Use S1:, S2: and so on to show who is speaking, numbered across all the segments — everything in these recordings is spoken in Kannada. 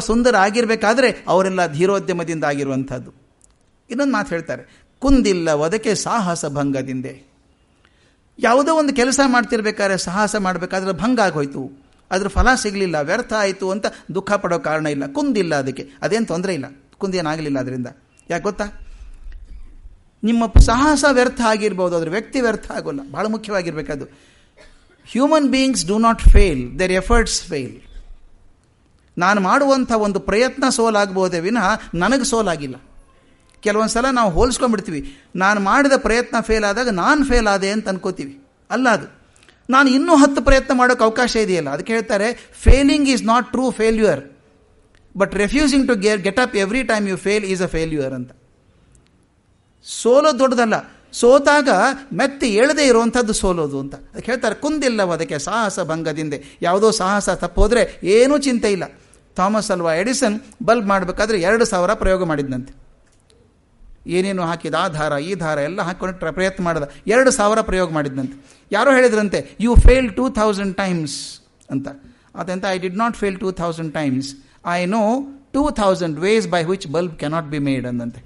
S1: ಸುಂದರ ಆಗಿರಬೇಕಾದ್ರೆ ಅವರೆಲ್ಲ ಧೀರೋದ್ಯಮದಿಂದ ಆಗಿರುವಂಥದ್ದು. ಇನ್ನೊಂದು ಮಾತು ಹೇಳ್ತಾರೆ, ಕುಂದಿಲ್ಲ ಒದಕೆ ಸಾಹಸ ಭಂಗದಿಂದೆ. ಯಾವುದೋ ಒಂದು ಕೆಲಸ ಮಾಡ್ತಿರ್ಬೇಕಾದ್ರೆ ಸಾಹಸ ಮಾಡಬೇಕಾದ್ರೆ ಭಂಗ ಆಗೋಯ್ತು. ಅದ್ರ ಫಲ ಸಿಗಲಿಲ್ಲ, ವ್ಯರ್ಥ ಆಯಿತು ಅಂತ ದುಃಖ ಪಡೋ ಕಾರಣ ಇಲ್ಲ. ಕುಂದಿಲ್ಲ ಅದಕ್ಕೆ. ಅದೇನು ತೊಂದರೆ ಇಲ್ಲ. ಕುಂದೇನಾಗಲಿಲ್ಲ ಅದರಿಂದ. ಯಾಕೆ ಗೊತ್ತಾ? ನಿಮ್ಮ ಸಾಹಸ ವ್ಯರ್ಥ ಆಗಿರ್ಬೋದು, ಅದ್ರ ವ್ಯಕ್ತಿ ವ್ಯರ್ಥ ಆಗೋಲ್ಲ. ಭಾಳ ಮುಖ್ಯವಾಗಿರಬೇಕದು. Human beings do not fail their efforts fail ನಾನು ಮಾಡುವಂಥ ಒಂದು ಪ್ರಯತ್ನ ಸೋಲಾಗ್ಬೋದೇ ವಿನಃ ನನಗೆ ಸೋಲಾಗಿಲ್ಲ. ಕೆಲವೊಂದು ಸಲ ನಾವು ಹೋಲಿಸ್ಕೊಂಡ್ಬಿಡ್ತೀವಿ. ನಾನು ಮಾಡಿದ ಪ್ರಯತ್ನ ಫೇಲ್ ಆದಾಗ ನಾನು ಫೇಲ್ ಆದೆ ಅಂತ ಅನ್ಕೋತೀವಿ. ಅಲ್ಲ ಅದು. ನಾನು ಇನ್ನೂ ಹತ್ತು ಪ್ರಯತ್ನ ಮಾಡೋಕೆ ಅವಕಾಶ ಇದೆಯಲ್ಲ. ಅದಕ್ಕೆ ಹೇಳ್ತಾರೆ failing is not true failure but refusing to get get up every time you fail is a failure ಅಂತ. ಸೋಲೋ ದೊಡ್ಡದಲ್ಲ. ಸೋತಾಗ ಮೆತ್ತಿ ಎಳದೆ ಇರುವಂಥದ್ದು ಸೋಲೋದು ಅಂತ. ಅದಕ್ಕೆ ಹೇಳ್ತಾರೆ ಕುಂದಿಲ್ಲವ ಅದಕ್ಕೆ ಸಾಹಸ ಭಂಗದಿಂದ. ಯಾವುದೋ ಸಾಹಸ ತಪ್ಪೋದ್ರೆ ಏನೂ ಚಿಂತೆ ಇಲ್ಲ. ಥಾಮಸ್ ಅಲ್ವಾ ಎಡಿಸನ್ ಬಲ್ಬ್ ಮಾಡಬೇಕಾದ್ರೆ ಎರಡು ಸಾವಿರ ಪ್ರಯೋಗ ಮಾಡಿದ್ನಂತೆ. ಏನೇನು ಹಾಕಿದ? ಆ ದಾರ ಈ ದಾರ ಎಲ್ಲ ಹಾಕೊಂಡು ಪ್ರಯತ್ನ ಮಾಡಿದ. ಎರಡು ಸಾವಿರ ಪ್ರಯೋಗ ಮಾಡಿದ್ನಂತೆ. ಯಾರೋ ಹೇಳಿದ್ರಂತೆ you fail two thousand times ಅಂತ. ಅದಂತ? I did not fail two thousand times I know two thousand ways by which bulb cannot be made ಅಂದಂತೆ.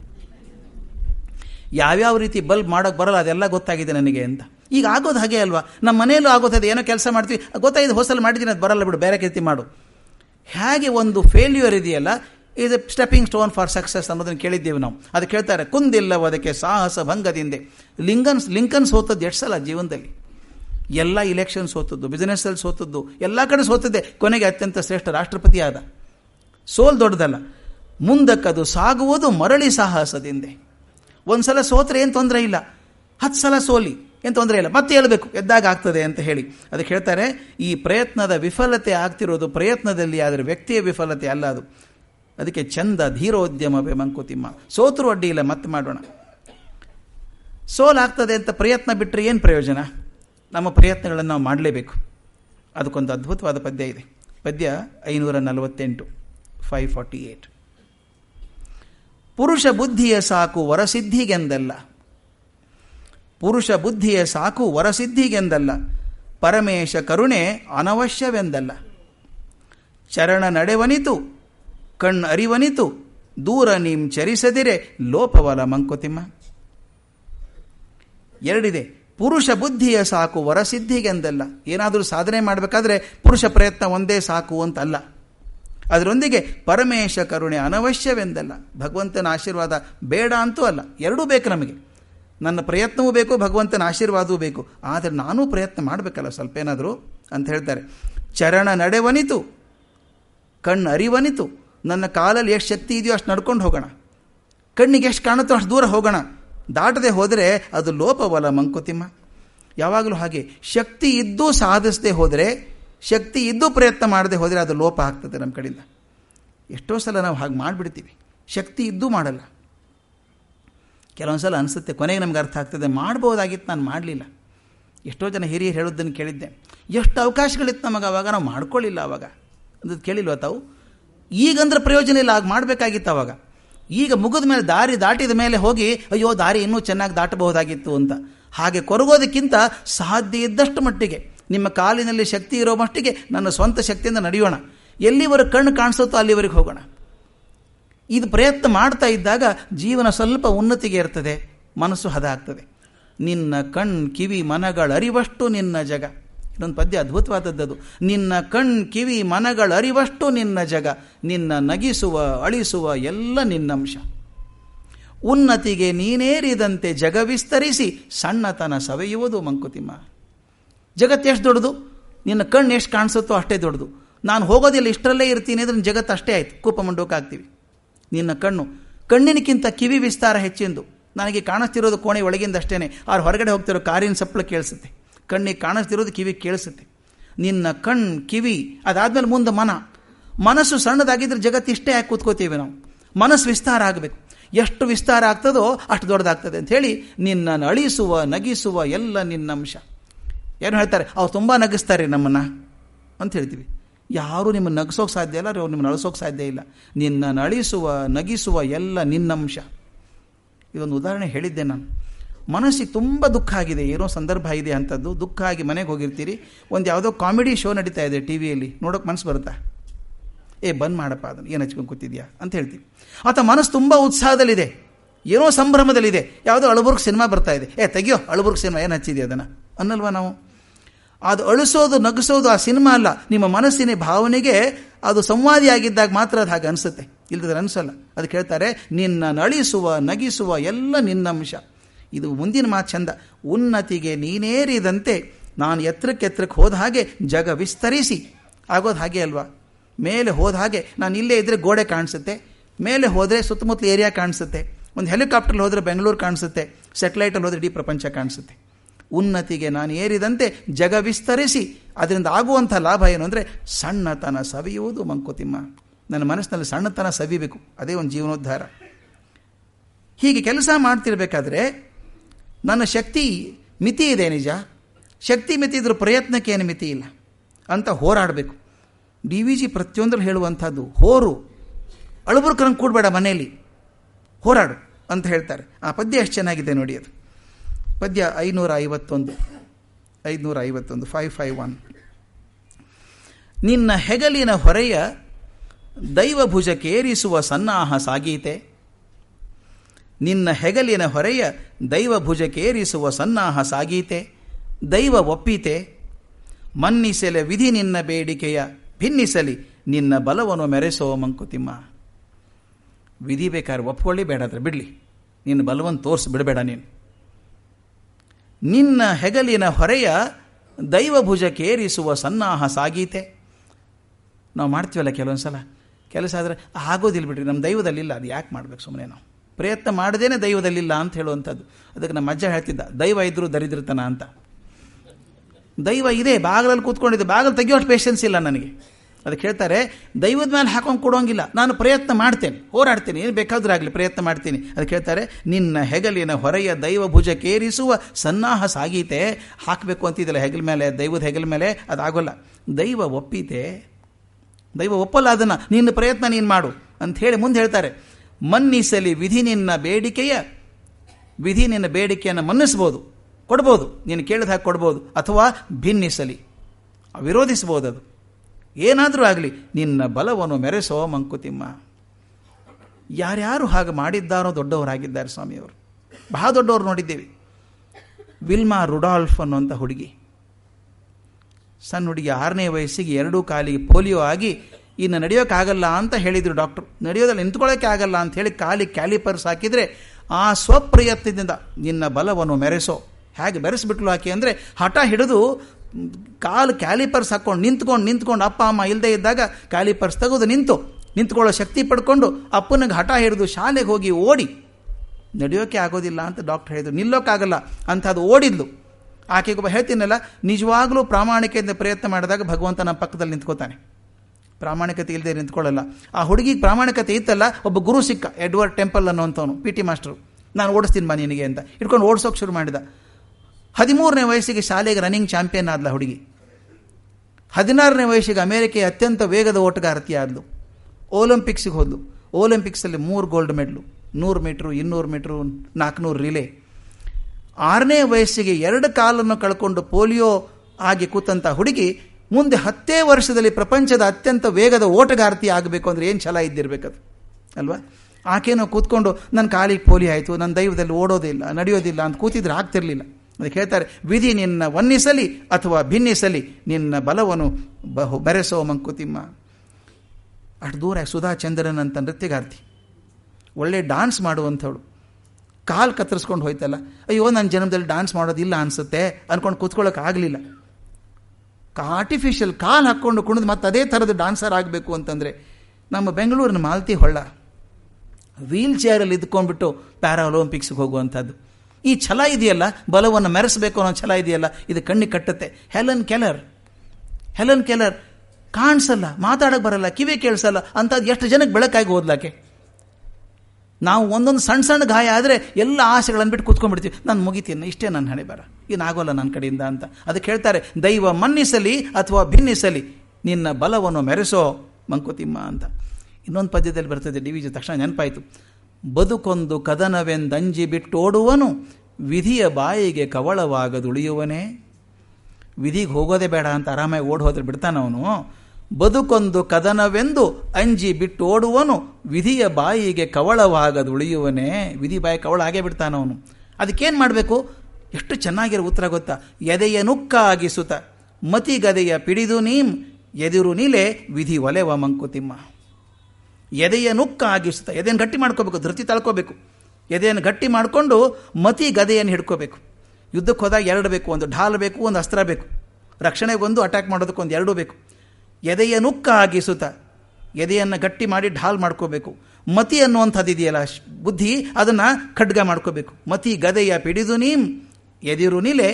S1: ಯಾವ್ಯಾವ ರೀತಿ ಬಲ್ಬ್ ಮಾಡೋಕೆ ಬರಲ್ಲ, ಅದೆಲ್ಲ ಗೊತ್ತಾಗಿದೆ ನನಗೆ ಅಂತ. ಈಗ ಆಗೋದು ಹಾಗೆ ಅಲ್ವಾ? ನಮ್ಮ ಮನೆಯಲ್ಲೂ ಆಗೋದು ಅದು ಏನೋ ಕೆಲಸ ಮಾಡ್ತೀವಿ. ಗೊತ್ತಾಗಿದೆ ಹೊಸಲು ಮಾಡಿದ್ದೀನಿ ಅದು ಬರಲ್ಲ ಬಿಡು, ಬೇರೆ ಕೀರ್ತಿ ಮಾಡು. ಹೇಗೆ ಒಂದು ಫೇಲ್ಯೂರ್ ಇದೆಯಲ್ಲ ಇದು ಸ್ಟೆಪ್ಪಿಂಗ್ ಸ್ಟೋನ್ ಫಾರ್ ಸಕ್ಸಸ್ ಅನ್ನೋದನ್ನು ಕೇಳಿದ್ದೇವೆ ನಾವು. ಅದು ಕೇಳ್ತಾರೆ, ಕುಂದಿಲ್ಲವ ಅದಕ್ಕೆ ಸಾಹಸ ಭಂಗದಿಂದೆ. ಲಿಂಗನ್ಸ್, ಲಿಂಕನ್ ಸೋತದ್ದು ಎಷ್ಟು ಸಲ ಜೀವನದಲ್ಲಿ? ಎಲ್ಲ ಇಲೆಕ್ಷನ್ ಸೋತದ್ದು ಬಿಸ್ನೆಸ್ಸಲ್ಲಿ ಸೋತದ್ದು, ಎಲ್ಲ ಕಡೆ ಸೋತದ್ದೆ. ಕೊನೆಗೆ ಅತ್ಯಂತ ಶ್ರೇಷ್ಠ ರಾಷ್ಟ್ರಪತಿ ಆದ ಸೋಲ್ ದೊಡ್ಡದಲ್ಲ. ಮುಂದಕ್ಕದು ಸಾಗುವುದು ಮರಳಿ ಸಾಹಸದಿಂದೆ. ಒಂದು ಸಲ ಸೋತ್ರೆ ಏನು ತೊಂದರೆ ಇಲ್ಲ. ಹತ್ತು ಸಲ ಸೋಲಿ. ಏನು ತೊಂದರೆ ಇಲ್ಲ. ಮತ್ತೆ ಹೇಳಬೇಕು. ಎದ್ದಾಗ ಆಗ್ತದೆ ಅಂತ ಹೇಳಿ. ಅದಕ್ಕೆ ಹೇಳ್ತಾರೆ, ಈ ಪ್ರಯತ್ನದ ವಿಫಲತೆ ಆಗ್ತಿರೋದು ಪ್ರಯತ್ನದಲ್ಲಿ, ಆದರೆ ವ್ಯಕ್ತಿಯ ವಿಫಲತೆ ಅಲ್ಲ ಅದು. ಅದಕ್ಕೆ ಚಂದ ಧೀರೋದ್ಯಮವೇ ಮಂಕುತಿಮ್ಮ. ಸೋತರು ಅಡ್ಡಿ ಇಲ್ಲ, ಮತ್ತೆ ಮಾಡೋಣ. ಸೋಲಾಗ್ತದೆ ಅಂತ ಪ್ರಯತ್ನ ಬಿಟ್ಟರೆ ಏನು ಪ್ರಯೋಜನ? ನಮ್ಮ ಪ್ರಯತ್ನಗಳನ್ನು ನಾವು ಮಾಡಲೇಬೇಕು. ಅದಕ್ಕೊಂದು ಅದ್ಭುತವಾದ ಪದ್ಯ ಇದೆ. ಪದ್ಯ ಐನೂರ ನಲವತ್ತೆಂಟು ಫೈವ್ ಫಾರ್ಟಿ ಏಟ್ ಪುರುಷ ಬುದ್ಧಿಯ ಸಾಕು ವರಸಿದ್ಧಿಗೆಂದಲ್ಲ. ಪುರುಷ ಬುದ್ಧಿಯ ಸಾಕು ವರಸಿದ್ಧಿಗೆಂದಲ್ಲ. ಪರಮೇಶ ಕರುಣೆ ಅನವಶ್ಯವೆಂದಲ್ಲ. ಚರಣ ನಡೆವನಿತು ಕಣ್ಣು ಅರಿವನಿತು, ದೂರ ನೀಂ ಚರಿಸದಿರೆ ಲೋಪವಲ ಮಂಕುತಿಮ್ಮ. ಎರಡಿದೆ, ಪುರುಷ ಬುದ್ಧಿಯ ಸಾಕು ವರಸಿದ್ಧಿಗೆಂದಲ್ಲ. ಏನಾದರೂ ಸಾಧನೆ ಮಾಡಬೇಕಾದ್ರೆ ಪುರುಷ ಪ್ರಯತ್ನ ಒಂದೇ ಸಾಕು ಅಂತಲ್ಲ. ಅದರೊಂದಿಗೆ ಪರಮೇಶ ಕರುಣೆ ಅನವಶ್ಯವೆಂದಲ್ಲ. ಭಗವಂತನ ಆಶೀರ್ವಾದ ಬೇಡ ಅಂತೂ ಅಲ್ಲ. ಎರಡೂ ಬೇಕು ನಮಗೆ. ನನ್ನ ಪ್ರಯತ್ನವೂ ಬೇಕು, ಭಗವಂತನ ಆಶೀರ್ವಾದವೂ ಬೇಕು. ಆದರೆ ನಾನೂ ಪ್ರಯತ್ನ ಮಾಡಬೇಕಲ್ಲ, ಸ್ವಲ್ಪ ಏನಾದರೂ ಅಂತ ಹೇಳ್ತಾರೆ. ಚರಣ ನಡೆವನಿತು, ಕಣ್ಣು ಅರಿವನಿತು. ನನ್ನ ಕಾಲಲ್ಲಿ ಎಷ್ಟು ಶಕ್ತಿ ಇದೆಯೋ ಅಷ್ಟು ನಡ್ಕೊಂಡು ಹೋಗೋಣ. ಕಣ್ಣಿಗೆ ಎಷ್ಟು ಕಾಣುತ್ತೋ ಅಷ್ಟು ದೂರ ಹೋಗೋಣ. ದಾಟದೆ ಹೋದರೆ ಅದು ಲೋಪವಲ್ಲ ಮಂಕುತಿಮ್ಮ. ಯಾವಾಗಲೂ ಹಾಗೆ, ಶಕ್ತಿ ಇದ್ದೂ ಸಾಧಿಸದೆ ಹೋದರೆ, ಶಕ್ತಿ ಇದ್ದು ಪ್ರಯತ್ನ ಮಾಡದೆ ಹೋದರೆ ಅದು ಲೋಪ ಆಗ್ತದೆ ನಮ್ಮ ಕಡೆಯಿಂದ. ಎಷ್ಟೋ ಸಲ ನಾವು ಹಾಗೆ ಮಾಡಿಬಿಡ್ತೀವಿ. ಶಕ್ತಿ ಇದ್ದೂ ಮಾಡಲ್ಲ. ಕೆಲವೊಂದು ಸಲ ಅನಿಸುತ್ತೆ, ಕೊನೆಗೆ ನಮ್ಗೆ ಅರ್ಥ ಆಗ್ತದೆ, ಮಾಡ್ಬೋದಾಗಿತ್ತು ನಾನು ಮಾಡಲಿಲ್ಲ. ಎಷ್ಟೋ ಜನ ಹಿರಿಯರು ಹೇಳೋದನ್ನು ಕೇಳಿದ್ದೆ, ಎಷ್ಟು ಅವಕಾಶಗಳಿತ್ತು ನಮಗೆ ಅವಾಗ, ನಾವು ಮಾಡ್ಕೊಳ್ಳಿಲ್ಲ ಅವಾಗ. ಅಂದದ್ದು ಕೇಳಿಲ್ವ ತಾವು? ಈಗಂದ್ರೆ ಪ್ರಯೋಜನ ಇಲ್ಲ, ಆಗ ಮಾಡಬೇಕಾಗಿತ್ತು ಅವಾಗ. ಈಗ ಮುಗಿದ ಮೇಲೆ ದಾರಿ ದಾಟಿದ ಮೇಲೆ ಹೋಗಿ, ಅಯ್ಯೋ, ದಾರಿ ಇನ್ನೂ ಚೆನ್ನಾಗಿ ದಾಟಬಹುದಾಗಿತ್ತು ಅಂತ. ಹಾಗೆ ಕೊರಗೋದಕ್ಕಿಂತ ಸಾಧ್ಯ ಇದ್ದಷ್ಟು ಮಟ್ಟಿಗೆ, ನಿಮ್ಮ ಕಾಲಿನಲ್ಲಿ ಶಕ್ತಿ ಇರೋ ಮಟ್ಟಿಗೆ ನನ್ನ ಸ್ವಂತ ಶಕ್ತಿಯಿಂದ ನಡೆಯೋಣ. ಎಲ್ಲಿವರೆಗೆ ಕಣ್ಣು ಕಾಣಿಸುತ್ತೋ ಅಲ್ಲಿವರೆಗೆ ಹೋಗೋಣ. ಇದು ಪ್ರಯತ್ನ ಮಾಡ್ತಾ ಇದ್ದಾಗ ಜೀವನ ಸ್ವಲ್ಪ ಉನ್ನತಿಗೆ ಇರ್ತದೆ, ಮನಸ್ಸು ಹದ ಆಗ್ತದೆ ನಿನ್ನ ಕಣ್, ಕಿವಿ, ಮನಗಳ ಅರಿವಷ್ಟು ನಿನ್ನ ಜಗ. ಇದೊಂದು ಪದ್ಯ ಅದ್ಭುತವಾದದ್ದು ನಿನ್ನ ಕಣ್, ಕಿವಿ, ಮನಗಳ ಅರಿವಷ್ಟು ನಿನ್ನ ಜಗ. ನಿನ್ನ ನಗಿಸುವ, ಅಳಿಸುವ ಎಲ್ಲ ನಿನ್ನಂಶ. ಉನ್ನತಿಗೆ ನೀನೇರಿದಂತೆ ಜಗ ವಿಸ್ತರಿಸಿ ಸಣ್ಣತನ ಸವೆಯುವುದು ಮಂಕುತಿಮ್ಮ. ಜಗತ್ತು ಎಷ್ಟು ದೊಡ್ಡದು? ನಿನ್ನ ಕಣ್ಣು ಎಷ್ಟು ಕಾಣಿಸುತ್ತೋ ಅಷ್ಟೇ ದೊಡ್ಡದು. ನಾನು ಹೋಗೋದಿಲ್ಲ, ಇಷ್ಟರಲ್ಲೇ ಇರ್ತೀನಿ ಅಂದ್ರೆ ಜಗತ್ತು ಅಷ್ಟೇ ಆಯ್ತು. ಕೂಪ ಮಂಡೋಕಾಗ್ತೀವಿ ನಿನ್ನ ಕಣ್ಣು. ಕಣ್ಣಿನಕ್ಕಿಂತ ಕಿವಿ ವಿಸ್ತಾರ ಹೆಚ್ಚಿಂದು. ನನಗೆ ಕಾಣಿಸ್ತಿರೋದು ಕೋಣೆ ಒಳಗಿಂದ ಅಷ್ಟೇ ಅವ್ರು ಹೊರಗಡೆ ಹೋಗ್ತಿರೋ ಕಾರಿನ ಸಪ್ಪಳ ಕೇಳಿಸುತ್ತೆ. ಕಣ್ಣಿಗೆ ಕಾಣಿಸ್ತಿರೋದು ಕಿವಿ ಕೇಳಿಸುತ್ತೆ. ನಿನ್ನ ಕಣ್, ಕಿವಿ, ಅದಾದಮೇಲೆ ಮುಂದೆ ಮನ. ಮನಸ್ಸು ಸಣ್ಣದಾಗಿದ್ರೆ ಜಗತ್ತು ಇಷ್ಟೇ ಯಾಕೆ ಕೂತ್ಕೋತೀವಿ ನಾವು? ಮನಸ್ಸು ವಿಸ್ತಾರ ಆಗಬೇಕು. ಎಷ್ಟು ವಿಸ್ತಾರ ಆಗ್ತದೋ ಅಷ್ಟು ದೊಡ್ಡದಾಗ್ತದೆ ಹೇಳಿ ನಿನ್ನನ್ನು ಅಳಿಸುವ, ನಗಿಸುವ ಎಲ್ಲ ನಿನ್ನ ಅಂಶ ಏನು ಹೇಳ್ತಾರೆ? ಅವ್ರು ತುಂಬ ನಗಿಸ್ತಾರೆ ನಮ್ಮನ್ನು. ಅಂತ ಹೇಳ್ತೀವಿ. ಯಾರೂ ನಿಮ್ಮನ್ನು ನಗಿಸೋಕೆ ಸಾಧ್ಯ ಇಲ್ಲ, ಅವ್ರು ನಿಮ್ಮನ್ನು ಅಳಿಸೋಕೆ ಸಾಧ್ಯ ಇಲ್ಲ. ನಿನ್ನ ನಳಿಸುವ, ನಗಿಸುವ ಎಲ್ಲ ನಿನ್ನಂಶ. ಇದೊಂದು ಉದಾಹರಣೆ ಹೇಳಿದ್ದೆ ನಾನು. ಮನಸ್ಸಿಗೆ ತುಂಬ ದುಃಖ ಆಗಿದೆ, ಏನೋ ಸಂದರ್ಭ ಇದೆ ಅಂಥದ್ದು ದುಃಖ ಆಗಿ ಮನೆಗೆ ಹೋಗಿರ್ತೀರಿ. ಒಂದು ಯಾವುದೋ ಕಾಮಿಡಿ ಶೋ ನಡೀತಾ ಇದೆ ಟಿ ವಿಯಲ್ಲಿ. ನೋಡೋಕೆ ಮನಸ್ಸು ಬರುತ್ತಾ? ಏ, ಬಂದ್ ಮಾಡಪ್ಪ ಅದನ್ನು. ಏನು ಹಚ್ಕೊಂಡು ಕೂತಿದ್ಯಾ? ಅಂತ ಹೇಳ್ತೀವಿ ಆತ ಮನಸ್ಸು ತುಂಬ ಉತ್ಸಾಹದಲ್ಲಿದೆ. ಏನೋ ಸಂಭ್ರಮದಲ್ಲಿದೆ. ಯಾವುದೋ ಅಳಬುರ್ಗ್ ಸಿನಿಮಾ ಬರ್ತಾ ಇದೆ. ಏ, ತೆಗಿಯೋ ಅಳಬುರ್ಗ್ ಸಿನಿಮಾ ಏನು ಹಚ್ಚಿದೆಯಾ ಅದನ್ನು? ಅನ್ನಲ್ವಾ ನಾವು? ಅದು ಅಳಿಸೋದು, ನಗಿಸೋದು ಆ ಸಿನಿಮಾ ಅಲ್ಲ. ನಿಮ್ಮ ಮನಸ್ಸಿನ ಭಾವನೆಗೆ ಅದು ಸಂವಾದಿಯಾಗಿದ್ದಾಗ ಮಾತ್ರ ಅದು ಹಾಗೆ ಅನಿಸುತ್ತೆ. ಇಲ್ಲದ್ರೆ ಅನಿಸಲ್ಲ. ಅದಕ್ಕೆ ಹೇಳ್ತಾರೆ ನಿನ್ನ ನಳಿಸುವ, ನಗಿಸುವ ಎಲ್ಲ ನಿನ್ನ ಅಂಶ. ಇದು ಮುಂದಿನ ಮಾತು ಚಂದ. ಉನ್ನತಿಗೆ ನೀನೇರಿದಂತೆ ನಾನು ಎತ್ತರಕ್ಕೆ ಎತ್ತರಕ್ಕೆ ಹೋದ ಹಾಗೆ ಜಗ ವಿಸ್ತರಿಸಿ. ಆಗೋದು ಹಾಗೆ ಅಲ್ವಾ? ಮೇಲೆ ಹೋದ ಹಾಗೆ, ನಾನು ಇಲ್ಲೇ ಇದ್ದರೆ ಗೋಡೆ ಕಾಣಿಸುತ್ತೆ. ಮೇಲೆ ಹೋದರೆ ಸುತ್ತಮುತ್ತಲ ಏರಿಯಾ ಕಾಣಿಸುತ್ತೆ. ಒಂದು ಹೆಲಿಕಾಪ್ಟರ್ಲಿ ಹೋದರೆ ಬೆಂಗಳೂರು ಕಾಣಿಸುತ್ತೆ. ಸೆಟಲೈಟಲ್ಲಿ ಹೋದರೆ ಇಡೀ ಪ್ರಪಂಚ ಕಾಣಿಸುತ್ತೆ. ಉನ್ನತಿಗೆ ನಾನು ಏರಿದಂತೆ ಜಗ ವಿಸ್ತರಿಸಿ, ಅದರಿಂದ ಆಗುವಂಥ ಲಾಭ ಏನು ಅಂದರೆ ಸಣ್ಣತನ ಸವಿಯುವುದು ಮಂಕುತಿಮ್ಮ. ನನ್ನ ಮನಸ್ಸಿನಲ್ಲಿ ಸಣ್ಣತನ ಸವಿಬೇಕು. ಅದೇ ಒಂದು ಜೀವನೋದ್ಧಾರ. ಹೀಗೆ ಕೆಲಸ ಮಾಡ್ತಿರ್ಬೇಕಾದ್ರೆ ನನ್ನ ಶಕ್ತಿ ಮಿತಿ ಇದೆ ನಿಜ. ಶಕ್ತಿ ಮಿತಿ ಇದ್ರ ಪ್ರಯತ್ನಕ್ಕೆ ಏನು ಮಿತಿ ಇಲ್ಲ. ಅಂತ ಹೋರಾಡಬೇಕು. ಡಿ ವಿ ಜಿ ಪ್ರತಿಯೊಂದರಲ್ಲಿ ಹೇಳುವಂಥದ್ದು, ಹೋರು ಅಳಬುರ್ಕರಂಗೆ ಕೂಡಬೇಡ ಮನೆಯಲ್ಲಿ. ಹೋರಾಡು ಅಂತ ಹೇಳ್ತಾರೆ. ಆ ಪದ್ಯ ಎಷ್ಟು ಚೆನ್ನಾಗಿದೆ ನೋಡಿ ಅದು. ಪದ್ಯ ಐನೂರ ಐವತ್ತೊಂದು ಐದುನೂರ ಐವತ್ತೊಂದು ಫೈವ್ ಫೈವ್ ಒನ್ ನಿನ್ನ ಹೆಗಲಿನ ಹೊರೆಯ ದೈವಭುಜಕ್ಕೇರಿಸುವ ಸನ್ನಾಹ ಸಾಗೀತೆ. ನಿನ್ನ ಹೆಗಲಿನ ಹೊರೆಯ ದೈವಭುಜಕ್ಕೇರಿಸುವ ಸನ್ನಾಹ ಸಾಗೀತೆ. ದೈವ ಒಪ್ಪೀತೆ. ಮನ್ನಿಸಲೆ ವಿಧಿ ನಿನ್ನ ಬೇಡಿಕೆಯ, ಭಿನ್ನಿಸಲಿ ನಿನ್ನ ಬಲವನ್ನು ಮೆರೆಸೋ ಮಂಕುತಿಮ್ಮ. ವಿಧಿ ಬೇಕಾದ್ರೆ ಒಪ್ಕೊಳ್ಳಿ, ಬೇಡಾದ್ರೆ ಬಿಡಲಿ. ನಿನ್ನ ಬಲವನ್ನು ತೋರಿಸಿ ಬಿಡಬೇಡ ನೀನು. ನಿನ್ನ ಹೆಗಲಿನ ಹೊರೆಯ ದೈವಭುಜಕ್ಕೇರಿಸುವ ಸನ್ನಾಹ ಸಾಗೀತೆ. ನಾವು ಮಾಡ್ತೀವಲ್ಲ ಕೆಲವೊಂದು ಸಲ. ಕೆಲಸ ಆದರೆ ಆಗೋದಿಲ್ಲ ಬಿಡ್ರಿ ನಮ್ಮ ದೈವದಲ್ಲಿಲ್ಲ. ಅದು ಯಾಕೆ ಮಾಡ್ಬೇಕು ಸುಮ್ಮನೆ ನಾವು? ಪ್ರಯತ್ನ ಮಾಡದೇನೆ ದೈವದಲ್ಲಿಲ್ಲ ಅಂತ ಹೇಳುವಂಥದ್ದು. ಅದಕ್ಕೆ ನಮ್ಮ ಅಜ್ಜ ಹೇಳ್ತಿದ್ದ, ದೈವ ಇದ್ದರೂ ದರಿದ್ರತನ ಅಂತ. ದೈವ ಇದೆ ಬಾಗಿಲಲ್ಲಿ ಕೂತ್ಕೊಂಡಿದ್ದೆ, ಬಾಗಿಲು ತೆಗಿಯೋಷ್ಟು ಪೇಷನ್ಸ್ ಇಲ್ಲ ನನಗೆ. ಅದಕ್ಕೆ ಹೇಳ್ತಾರೆ, ದೈವದ ಮೇಲೆ ಹಾಕೊಂಡು ಕೊಡೋಂಗಿಲ್ಲ ನಾನು ಪ್ರಯತ್ನ ಮಾಡ್ತೇನೆ, ಹೋರಾಡ್ತೇನೆ. ಏನು ಬೇಕಾದರೂ ಆಗಲಿ, ಪ್ರಯತ್ನ ಮಾಡ್ತೀನಿ. ಅದಕ್ಕೆ ಹೇಳ್ತಾರೆ, ನಿನ್ನ ಹೆಗಲಿನ ಹೊರೆಯ ದೈವ ಭುಜಕ್ಕೇರಿಸುವ ಸನ್ನಾಹ ಸಾಗೀತೆ, ಹಾಕಬೇಕು ಅಂತಿದ್ದಲ್ಲ ಹೆಗಲ ಮೇಲೆ, ದೈವದ ಹೆಗಲ ಮೇಲೆ, ಅದಾಗೋಲ್ಲ. ದೈವ ಒಪ್ಪೀತೆ ದೈವ ಒಪ್ಪಲ್ಲ ಅದನ್ನು. ನಿನ್ನ ಪ್ರಯತ್ನ ನೀನು ಮಾಡು. ಅಂತ ಹೇಳಿ ಮುಂದೆ ಹೇಳ್ತಾರೆ, ಮನ್ನಿಸಲಿ ವಿಧಿ ನಿನ್ನ ಬೇಡಿಕೆಯ, ವಿಧಿ ನಿನ್ನ ಬೇಡಿಕೆಯನ್ನು ಮನ್ನಿಸ್ಬೋದು. ಕೊಡ್ಬೋದು. ನೀನು ಕೇಳಿದ ಹಾಗೆ ಕೊಡ್ಬೋದು. ಅಥವಾ ಭಿನ್ನಿಸಲಿ. ವಿರೋಧಿಸ್ಬೋದು ಅದು. ಏನಾದರೂ ಆಗಲಿ, ನಿನ್ನ ಬಲವನ್ನು ಮೆರೆಸೋ ಮಂಕುತಿಮ್ಮ. ಯಾರ್ಯಾರು ಹಾಗೆ ಮಾಡಿದ್ದಾರೋ ದೊಡ್ಡವರಾಗಿದ್ದಾರೆ ಸ್ವಾಮಿಯವರು. ಬಹಳ ದೊಡ್ಡವರು ನೋಡಿದ್ದೇವೆ. ವಿಲ್ಮಾ ರುಡಾಲ್ಫ್ ಅನ್ನುವಂಥ ಹುಡುಗಿ. ಸಣ್ಣ ಹುಡುಗಿ ಆರನೇ ವಯಸ್ಸಿಗೆ ಎರಡೂ ಕಾಲಿಗೆ ಪೋಲಿಯೋ ಆಗಿ, ಇನ್ನು ನಡೆಯೋಕ್ಕಾಗಲ್ಲ ಅಂತ ಹೇಳಿದರು ಡಾಕ್ಟ್ರು. ನಡೆಯೋದಲ್ಲಿ ನಿಂತ್ಕೊಳ್ಳೋಕೆ ಆಗಲ್ಲ ಅಂತ ಹೇಳಿ ಕಾಲಿಗೆ ಕ್ಯಾಲಿಪರ್ಸ್ ಹಾಕಿದರೆ ಆ ಸ್ವಪ್ರಯತ್ನದಿಂದ ನಿನ್ನ ಬಲವನ್ನು ಮೆರೆಸೋ. ಹೇಗೆ ಬೆರೆಸ್ಬಿಟ್ಲು ಆಕೆ ಅಂದರೆ ಹಠ ಹಿಡಿದು ಕಾಲು ಕ್ಯಾಲಿಪರ್ಸ್ ಹಾಕ್ಕೊಂಡು ನಿಂತ್ಕೊಂಡು ನಿಂತ್ಕೊಂಡು, ಅಪ್ಪ, ಅಮ್ಮ ಇಲ್ಲದೆ ಇದ್ದಾಗ ಕ್ಯಾಲಿಪರ್ಸ್ ತೆಗೆದು ನಿಂತು, ನಿಂತ್ಕೊಳ್ಳೋ ಶಕ್ತಿ ಪಡ್ಕೊಂಡು ಅಪ್ಪನಿಗೆ ಹಠ ಹಿಡಿದು ಶಾಲೆಗೆ ಹೋಗಿ ಓಡಿ. ನಡೆಯೋಕೆ ಆಗೋದಿಲ್ಲ ಅಂತ ಡಾಕ್ಟರ್ ಹೇಳಿದ್ರು. ನಿಲ್ಲೋಕ್ಕಾಗಲ್ಲ ಅಂತ ಅದು ಓಡಿದ್ಲು. ಆಕೆಗೊಬ್ಬ ಹೇಳ್ತೀನಲ್ಲ, ನಿಜವಾಗ್ಲೂ ಪ್ರಾಮಾಣಿಕೆಯಿಂದ ಪ್ರಯತ್ನ ಮಾಡಿದಾಗ ಭಗವಂತ ನಮ್ಮ ಪಕ್ಕದಲ್ಲಿ ನಿಂತ್ಕೋತಾನೆ. ಪ್ರಾಮಾಣಿಕತೆ ಇಲ್ಲದೆ ನಿಂತ್ಕೊಳ್ಳಲ್ಲ. ಆ ಹುಡುಗಿಗೆ ಪ್ರಾಮಾಣಿಕತೆ ಇತ್ತಲ್ಲ, ಒಬ್ಬ ಗುರು ಸಿಕ್ಕ, ಎಡ್ವರ್ಡ್ ಟೆಂಪಲ್ ಅನ್ನೋಂಥವನು ಪಿ ಟಿ ಮಾಸ್ಟರು. ನಾನು ಓಡಿಸ್ತೀನಿ ಬಾ ನಿನಗೆ ಅಂತ. ಇಟ್ಕೊಂಡು ಓಡಿಸೋಕೆ ಶುರು ಮಾಡಿದ. ಹದಿಮೂರನೇ ವಯಸ್ಸಿಗೆ ಶಾಲೆಗೆ ರನ್ನಿಂಗ್ ಚಾಂಪಿಯನ್ ಆದ್ಲ ಹುಡುಗಿ. ಹದಿನಾರನೇ ವಯಸ್ಸಿಗೆ ಅಮೇರಿಕೆಯ ಅತ್ಯಂತ ವೇಗದ ಓಟಗಾರತಿ ಆದ್ಲು. ಒಲಿಂಪಿಕ್ಸಿಗೆ ಹೋದ್ಲು. ಒಲಿಂಪಿಕ್ಸಲ್ಲಿ ಮೂರು ಗೋಲ್ಡ್ ಮೆಡ್ಲು ನೂರು ಮೀಟ್ರು ಇನ್ನೂರು ಮೀಟ್ರು ನಾಲ್ಕುನೂರು ರಿಲೇ ಆರನೇ ವಯಸ್ಸಿಗೆ ಎರಡು ಕಾಲನ್ನು ಕಳ್ಕೊಂಡು ಪೋಲಿಯೋ ಆಗಿ ಕೂತಂಥ ಹುಡುಗಿ ಮುಂದೆ ಹತ್ತೇ ವರ್ಷದಲ್ಲಿ ಪ್ರಪಂಚದ ಅತ್ಯಂತ ವೇಗದ ಓಟಗಾರತಿ ಆಗಬೇಕು ಅಂದರೆ ಏನು ಛಲ ಇದ್ದಿರಬೇಕದು, ಅಲ್ವಾ? ಆಕೆನೋ ಕೂತ್ಕೊಂಡು ನನ್ನ ಕಾಲಿಗೆ ಪೋಲಿಯೋ ಆಯಿತು ನನ್ನ ದೈವದಲ್ಲಿ ಓಡೋದಿಲ್ಲ ನಡೆಯೋದಿಲ್ಲ ಅಂತ ಕೂತಿದ್ರೆ ಆಗ್ತಿರ್ಲಿಲ್ಲ. ಅದಕ್ಕೆ ಹೇಳ್ತಾರೆ ವಿಧಿ ನಿನ್ನ ವನ್ನಿಸಲಿ ಅಥವಾ ಭಿನ್ನಿಸಲಿ, ನಿನ್ನ ಬಲವನ್ನು ಬಹು ಬೆರೆಸೋ ಮಂಕುತಿಮ್ಮ. ಅಷ್ಟು ದೂರ ಸುಧಾ ಚಂದ್ರನ್ ಅಂತ ನೃತ್ಯಗಾರ್ತಿ. ಒಳ್ಳೆ ಡಾನ್ಸ್ ಮಾಡುವಂಥವಳು. ಕಾಲು ಕತ್ತರಿಸ್ಕೊಂಡು ಹೋಯ್ತಲ್ಲ, ಅಯ್ಯೋ ನನ್ನ ಜನ್ಮದಲ್ಲಿ ಡಾನ್ಸ್ ಮಾಡೋದಿಲ್ಲ ಅನಿಸುತ್ತೆ ಅಂದ್ಕೊಂಡು ಕೂತ್ಕೊಳ್ಳೋಕೆ ಆಗಲಿಲ್ಲ ಆರ್ಟಿಫಿಷಿಯಲ್ ಕಾಲು ಹಾಕ್ಕೊಂಡು ಕುಣಿದು ಮತ್ತೆ ಅದೇ ಥರದ ಡಾನ್ಸರ್ ಆಗಬೇಕು ಅಂತಂದರೆ, ನಮ್ಮ ಬೆಂಗಳೂರಿನ ಮಾಲ್ತಿ ಹೊಳ್ಳ. ವೀಲ್ ಚೇರಲ್ಲಿ ಇದ್ಕೊಂಡ್ಬಿಟ್ಟು ಪ್ಯಾರಾ ಒಲಿಂಪಿಕ್ಸ್ಗೆ ಹೋಗುವಂಥದ್ದು. ಈ ಛಲ ಇದೆಯಲ್ಲ? ಬಲವನ್ನು ಮೆರೆಸಬೇಕು ಅನ್ನೋ ಛಲ ಇದೆಯಲ್ಲ? ಇದು ಕಣ್ಣಿಗೆ ಕಟ್ಟುತ್ತೆ. Helen Keller. ಹೆಲನ್ ಕೆಲರ್ ಕಾಣಿಸಲ್ಲ ಮಾತಾಡಕ್ಕೆ ಬರಲ್ಲ, ಕಿವಿ ಕೇಳಿಸಲ್ಲ, ಅಂಥದ್ದು ಎಷ್ಟು ಜನಕ್ಕೆ ಬೆಳಕಾಗಿ ಓದ್ಲಾಕೆ? ನಾವು ಒಂದೊಂದು ಸಣ್ಣ ಸಣ್ಣ ಗಾಯ ಆದರೆ ಎಲ್ಲ ಆಸೆಗಳನ್ನು ಬಿಟ್ಟು ಕೂತ್ಕೊಂಡ್ಬಿಡ್ತೀವಿ. ನಾನು ಮುಗಿತೀನಿ, ಇಷ್ಟೇ ನನ್ನ ಹಣೆ ಬರ ಇನ್ನಾಗೋಲ್ಲ ನನ್ನ ಕಡೆಯಿಂದ ಅಂತ. ಅದಕ್ಕೆ ಹೇಳ್ತಾರೆ, ದೈವ ಮನ್ನಿಸಲಿ ಅಥವಾ ಭಿನ್ನಿಸಲಿ, ನಿನ್ನ ಬಲವನ್ನು ಮೆರೆಸೋ ಮಂಕುತಿಮ್ಮ ಅಂತ. ಇನ್ನೊಂದು ಪದ್ಯದಲ್ಲಿ ಬರ್ತದೆ, ಡಿ ವಿಜಿ ತಕ್ಷಣ ನೆನಪಾಯಿತು. ಬದುಕೊಂದು ಕದನವೆಂದಂಜಿ ಬಿಟ್ಟೋಡುವನು ವಿಧಿಯ ಬಾಯಿಗೆ ಕವಳವಾಗದುಳಿಯುವನೇ. ವಿಧಿಗೆ ಹೋಗೋದೆ ಬೇಡ ಅಂತ ಆರಾಮಾಗಿ ಓಡ್ ಹೋದ್ರೆ ಬಿಡ್ತಾನವನು ಬದುಕೊಂದು ಕದನವೆಂದು ಅಂಜಿ ಬಿಟ್ಟು ಓಡುವನು ವಿಧಿಯ ಬಾಯಿಗೆ ಕವಳವಾಗದುಳಿಯುವನೇ. ವಿಧಿ ಬಾಯಿ ಕವಳ ಆಗೇ ಬಿಡ್ತಾನವನು ಅದಕ್ಕೇನು ಮಾಡಬೇಕು? ಎಷ್ಟು ಚೆನ್ನಾಗಿರೋ ಉತ್ತರ ಗೊತ್ತಾ? ಎದೆಯ ಮತಿ ಗದೆಯ ಪಿಡಿದು ನೀಂ ಎದುರು ನೀಲೆ ವಿಧಿ ಒಲೆವ ಮಂಕುತಿಮ್ಮ. ಎದೆಯ ಆಗಿಸ್ತಾ ಎದೆಯನ್ನು ಗಟ್ಟಿ ಮಾಡ್ಕೋಬೇಕು, ಧೃತಿ ತಳ್ಕೋಬೇಕು. ಎದೆಯನ್ನು ಗಟ್ಟಿ ಮಾಡಿಕೊಂಡು ಮತಿ ಗದೆಯನ್ನು ಹಿಡ್ಕೋಬೇಕು. ಯುದ್ಧಕ್ಕೆ ಹೋದಾಗ ಎರಡು ಬೇಕು, ಒಂದು ಢಾಲ್ ಬೇಕು, ಒಂದು ಅಸ್ತ್ರ ಬೇಕು. ರಕ್ಷಣೆಗೆ ಒಂದು ಅಟ್ಯಾಕ್ ಮಾಡೋದಕ್ಕೆ ಒಂದು ಎರಡೂ ಬೇಕು. ಎದೆಯ ನುಕ್ಕಾಗಿಸುತ್ತ, ಎದೆಯನ್ನು ಗಟ್ಟಿ ಮಾಡಿ ಢಾಲ್ ಮಾಡ್ಕೋಬೇಕು. ಮತಿ ಅನ್ನುವಂಥದ್ದು ಇದೆಯಲ್ಲ ಬುದ್ಧಿ ಅದನ್ನು ಖಡ್ಗ ಮಾಡ್ಕೋಬೇಕು. ಮತಿ ಗದೆಯ ಪಿಡಿದು ನೀಂ, ಎದಿರು ನಿಲೆ,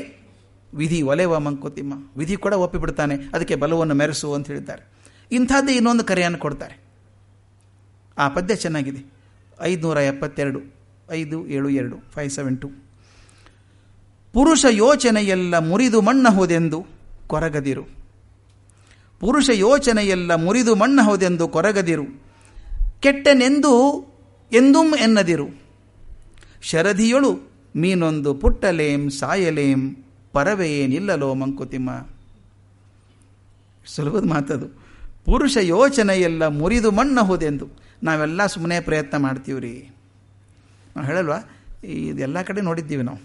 S1: ವಿಧಿ ಒಲೆವ ಮಂಕುತಿಮ್ಮ. ವಿಧಿ ಕೂಡ ಒಪ್ಪಿಬಿಡ್ತಾನೆ, ಅದಕ್ಕೆ ಬಲವನ್ನು ಮೆರೆಸು ಅಂತ ಹೇಳ್ತಾರೆ ಇಂಥದ್ದೇ ಇನ್ನೊಂದು ಕರೆಯನ್ನು ಕೊಡ್ತಾರೆ. ಆ ಪದ್ಯ ಚೆನ್ನಾಗಿದೆ. ಐದುನೂರ ಎಪ್ಪತ್ತೆರಡು ಐದು, ಏಳು, ಎರಡು ಫೈವ್ ಸೆವೆನ್ ಟು ಪುರುಷ ಯೋಚನೆಯೆಲ್ಲ ಮುರಿದು ಮಣ್ಣಹುದೆಂದು ಕೊರಗದಿರು. ಪುರುಷ ಯೋಚನೆಯೆಲ್ಲ ಮುರಿದು ಮಣ್ಣಹುದೆಂದು ಕೊರಗದಿರು. ಕೆಟ್ಟನೆಂದು ಎಂದುಂ ಎನ್ನದಿರು. ಶರಧಿಯೊಳು ಮೀನೊಂದು ಪುಟ್ಟಲೇಂ, ಸಾಯಲೇಂ, ಪರವೆಯೇನಿಲ್ಲಲೋ ಮಂಕುತಿಮ್ಮ. ಸುಲಭದ ಮಾತದು. ಪುರುಷ ಯೋಚನೆಯೆಲ್ಲ ಮುರಿದು ಮಣ್ಣಹುದೆಂದು ನಾವೆಲ್ಲ ಸುಮ್ಮನೆ ಪ್ರಯತ್ನ ಮಾಡ್ತೀವಿ ರೀ ನಾವು ಹೇಳಲ್ವಾ? ಇದೆಲ್ಲ ಕಡೆ ನೋಡಿದ್ದೀವಿ ನಾವು.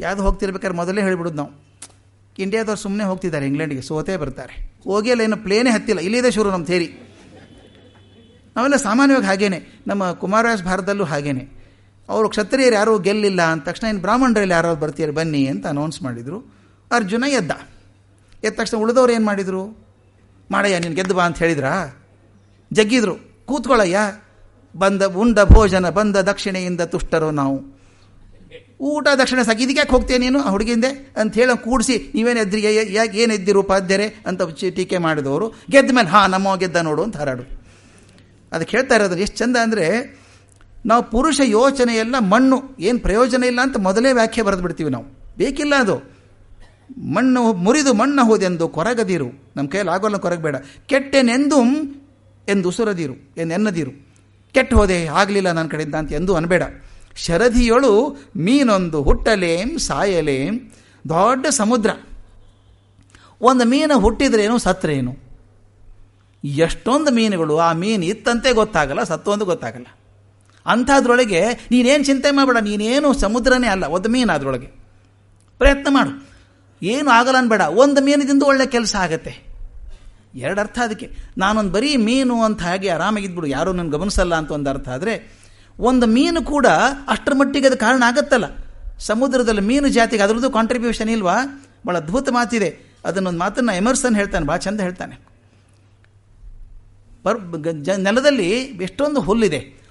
S1: ಯಾವುದು ಹೋಗ್ತಿರ್ಬೇಕಾದ್ರೆ ಮೊದಲೇ ಹೇಳಿಬಿಡೋದು ನಾವು. ಇಂಡಿಯಾದವ್ರು ಸುಮ್ಮನೆ ಹೋಗ್ತಿದ್ದಾರೆ ಇಂಗ್ಲೆಂಡಿಗೆ, ಸೋತೇ ಬರ್ತಾರೆ. ಹೋಗಿಲ್ಲ ಏನು ಪ್ಲೇನೇ ಹತ್ತಿಲ್ಲ. ಇಲ್ಲಿದೆ ಶುರು ನಮ್ಮ ಥೇರಿ ನಾವೆಲ್ಲ ಸಾಮಾನ್ಯವಾಗಿ ಹಾಗೇನೆ. ನಮ್ಮ ಕುಮಾರವ್ಯಾಸ ಭಾರತದಲ್ಲೂ ಹಾಗೇನೆ. ಅವರು ಕ್ಷತ್ರಿಯರು ಯಾರೂ ಗೆಲ್ಲಿಲ್ಲ ಅಂದ ತಕ್ಷಣ ಏನು ಬ್ರಾಹ್ಮಣರಲ್ಲಿ ಯಾರಾದ್ರು ಬರ್ತೀರಿ ಬನ್ನಿ ಅಂತ ಅನೌನ್ಸ್ ಮಾಡಿದರು. ಅರ್ಜುನ ಎದ್ದ. ಎದ್ದ ತಕ್ಷಣ ಉಳಿದವ್ರು ಏನು ಮಾಡಿದರು? ಮಾಡಯ್ಯ ನೀನು ಗೆದ್ದು ಬಾ ಅಂತ ಹೇಳಿದ್ರಾ? ಜಗ್ಗಿದ್ರು. ಕೂತ್ಕೊಳ್ಳಯ್ಯ. ಬಂದ, ಉಂಡ ಭೋಜನ, ಬಂದ ದಕ್ಷಿಣೆಯಿಂದ ತುಷ್ಟರು ನಾವು. ಊಟ, ದಕ್ಷಿಣ ಸಾಕು, ಇದಕ್ಕೆ ಯಾಕೆ ಹೋಗ್ತೀಯ ನೀನು? ಹುಡುಗಿಂದೆ ಅಂತ ಹೇಳಿ ಕೂಡಿಸಿ, ನೀವೇನು ಎದ್ರಿ ಯಾಕೆ ಏನು ಎದ್ದಿರು ಉಪಾಧ್ಯರೆ ಅಂತ ಟೀಕೆ ಮಾಡಿದವರು. ಗೆದ್ದ ಮೇಲೆ, ಹಾಂ ನಮ್ಮ ಗೆದ್ದ ನೋಡು ಅಂತ ಹಾರಾಡು. ಅದಕ್ಕೆ ಹೇಳ್ತಾ ಇರೋದು, ಎಷ್ಟು ಚಂದ ಅಂದರೆ, ನಾವು ಪುರುಷ ಯೋಚನೆ ಎಲ್ಲ ಮಣ್ಣು, ಏನು ಪ್ರಯೋಜನ ಇಲ್ಲ ಅಂತ ಮೊದಲೇ ವ್ಯಾಖ್ಯೆ ಬರೆದು ಬಿಡ್ತೀವಿ ನಾವು. ಬೇಕಿಲ್ಲ ಅದು. ಮಣ್ಣು ಮುರಿದು ಮಣ್ಣು ಹೋದೆಂದು ಕೊರಗದಿರು. ನಮ್ಮ ಕೈಯಲ್ಲಿ ಆಗೋಲ್ಲ, ಕೊರಗಬೇಡ. ಕೆಟ್ಟೆನೆಂದು ಎಂದು ಉಸುರದಿರು ಎನ್ನದಿರು. ಕೆಟ್ಟ ಹೋದೆ ಆಗಲಿಲ್ಲ ನನ್ನ ಕಡೆಯಿಂದ ಅಂತ ಎಂದು ಅನ್ಬೇಡ. ಶರಧಿಯೊಳು ಮೀನೊಂದು ಹುಟ್ಟಲೇಂ ಸಾಯಲೇಂ. ದೊಡ್ಡ ಸಮುದ್ರ. ಒಂದು ಮೀನು ಹುಟ್ಟಿದ್ರೇನು ಸತ್ರೇನು ಎಷ್ಟೊಂದು ಮೀನುಗಳು ಆ ಮೀನು ಇತ್ತಂತೆ ಗೊತ್ತಾಗಲ್ಲ ಸತ್ತೊಂದು ಗೊತ್ತಾಗಲ್ಲ. ಅಂಥದ್ರೊಳಗೆ ನೀನೇನು ಚಿಂತೆ ಮಾಡಬೇಡ, ನೀನೇನು ಸಮುದ್ರನೇ ಅಲ್ಲ, ಒಂದು ಮೀನು ಅದರೊಳಗೆ. ಪ್ರಯತ್ನ ಮಾಡು. ಏನು ಆಗಲ್ಲ ಅನ್ಬೇಡ, ಒಂದು ಮೀನಿದಿಂದ ಒಳ್ಳೆ ಕೆಲಸ ಆಗತ್ತೆ. ಎರಡು ಅರ್ಥ ಅದಕ್ಕೆ. ನಾನೊಂದು ಬರೀ ಮೀನು ಅಂತ ಹಾಗೆ ಆರಾಮಾಗಿದ್ಬಿಡು ಯಾರೂ ನನ್ನ ಗಮನಿಸಲ್ಲ ಅಂತ ಒಂದು ಅರ್ಥ ಆದರೆ, ಒಂದು ಮೀನು ಕೂಡ ಅಷ್ಟರ ಮಟ್ಟಿಗೆ ಅದು ಕಾರಣ ಆಗತ್ತಲ್ಲ. ಸಮುದ್ರದಲ್ಲಿ ಮೀನು ಜಾತಿಗೆ ಅದರದ್ದು ಕಾಂಟ್ರಿಬ್ಯೂಷನ್ ಇಲ್ವಾ? ಭಾಳ ಅದ್ಭುತ ಮಾತಿದೆ. ಅದನ್ನೊಂದು ಮಾತನ್ನು ಎಮರ್ಸನ್ ಹೇಳ್ತಾನೆ ಭಾಳ ಚಂದ ಹೇಳ್ತಾನೆ. ಪರ್ ನೆಲದಲ್ಲಿ ಎಷ್ಟೊಂದು ಹುಲ್ಲಿದೆ.